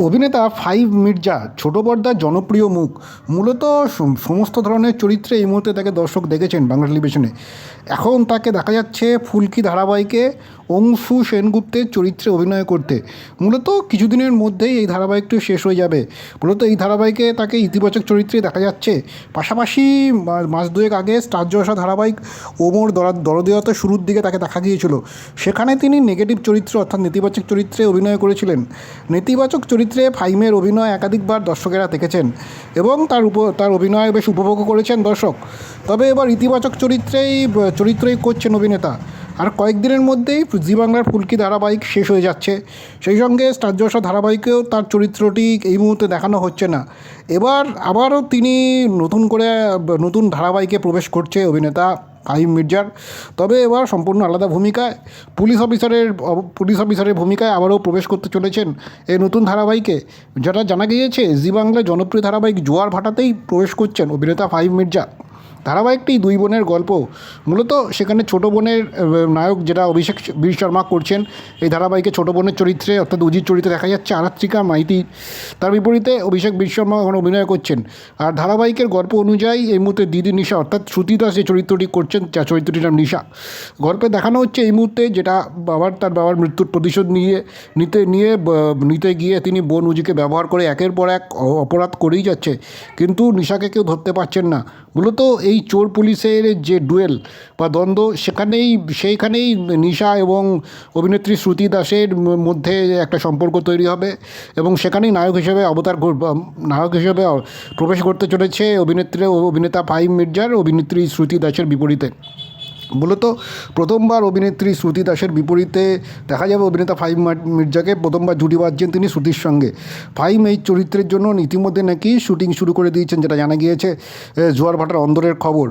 অভিনেতা ফাইভ মির্জা, ছোট পর্দার জনপ্রিয় মুখ। মূলত সমস্ত ধরনের চরিত্রে এই মুহূর্তে তাকে দর্শক দেখেছেন বাংলা টেলিভিশনে। এখন তাকে দেখা যাচ্ছে ফুলকি ধারাবাহিকে অংশু সেনগুপ্তের চরিত্রে অভিনয় করতে। মূলত কিছুদিনের মধ্যেই এই ধারাবাহিকটি শেষ হয়ে যাবে। মূলত এই ধারাবাহিকে তাকে ইতিবাচক চরিত্রে দেখা যাচ্ছে। পাশাপাশি মাস দুয়েক আগে স্টার জলসা ধারাবাহিক ওমর দরা- দরদিয়তা শুরুর দিকে তাকে দেখা গিয়েছিল। সেখানে তিনি নেগেটিভ চরিত্র অর্থাৎ নেতিবাচক চরিত্রে অভিনয় করেছিলেন। নেতিবাচক চরিত্রে ফাইমের অভিনয় একাধিকবার দর্শকেরা দেখেছেন এবং তার উপ, তার অভিনয় বেশ উপভোগও করেছেন দর্শক। তবে এবার ইতিবাচক চরিত্রেই, চরিত্রই করছেন অভিনেতা। আর কয়েকদিনের মধ্যেই জি বাংলার ফুলকি ধারাবাহিক শেষ হয়ে যাচ্ছে। সেই সঙ্গে স্টার ধারাবাহিকেও তার চরিত্রটি এই মুহূর্তে দেখানো হচ্ছে না। এবার আবারও তিনি নতুন করে, নতুন ধারাবাহিকে প্রবেশ করছে অভিনেতা ফাহিম মির্জার। তবে এবার সম্পূর্ণ আলাদা ভূমিকায় পুলিশ অফিসারের পুলিশ অফিসারের ভূমিকায় আবারও প্রবেশ করতে চলেছেন এই নতুন ধারাবাহিকে। যেটা জানা গিয়েছে, জি বাংলায় জনপ্রিয় ধারাবাহিক জোয়ার ভাটাতেই প্রবেশ করছেন অভিনেতা ফাহিম মির্জা। ধারাবাহিকটি দুই বোনের গল্প। মূলত সেখানে ছোট বোনের নায়ক যেটা অভিষেক বীর শর্মা করছেন, এই ধারাবাহিকে ছোট বোনের চরিত্রে অর্থাৎ অজিত চরিত্রে দেখা যাচ্ছে, আরাত্রিকা, মাইতি। তার বিপরীতে অভিষেক বীর শর্মা এখন অভিনয় করছেন। আর ধারাবাহিকের গল্প অনুযায়ী এই মুহূর্তে দিদি নিশা অর্থাৎ শ্রুতি দাস যে চরিত্রটি করছেন, যা চরিত্রটির নাম নিশা। গল্পে দেখানো হচ্ছে এই মুহূর্তে যেটা বাবার, তার বাবার মৃত্যুর প্রতিশোধ নিয়ে, নিতে নিয়ে নিতে গিয়ে তিনি বোন উজিকে ব্যবহার করে একের পর এক অপরাধ করেই যাচ্ছে। কিন্তু নিশাকে কেউ ধরতে পারছেন না। মূলত এই চোর পুলিশের যে ডুয়েল বা দ্বন্দ্ব, সেখানেই, সেইখানেই নিশা এবং অভিনেত্রী শ্রুতি দাসের মধ্যে একটা সম্পর্ক তৈরি হবে এবং সেখানেই নায়ক হিসেবে অবতার নায়ক হিসেবে প্রবেশ করতে চলেছে অভিনেত্রী অভিনেতা ফাহিম মির্জার, অভিনেত্রী শ্রুতি দাসের বিপরীতে। মূলত প্রথমবার অভিনেত্রী শ্রুতি দাসের বিপরীতে দেখা যাবে অভিনেতা ফাহিম মির্জাকে, প্রথমবার জুটি বাজছেন তিনি শ্রুতির সঙ্গে। ফাহিম এই চরিত্রের জন্য ইতিমধ্যে নাকি শুটিং শুরু করে দিয়েছেন যেটা জানা গিয়েছে জোয়ার ভাটার অন্দরের খবর।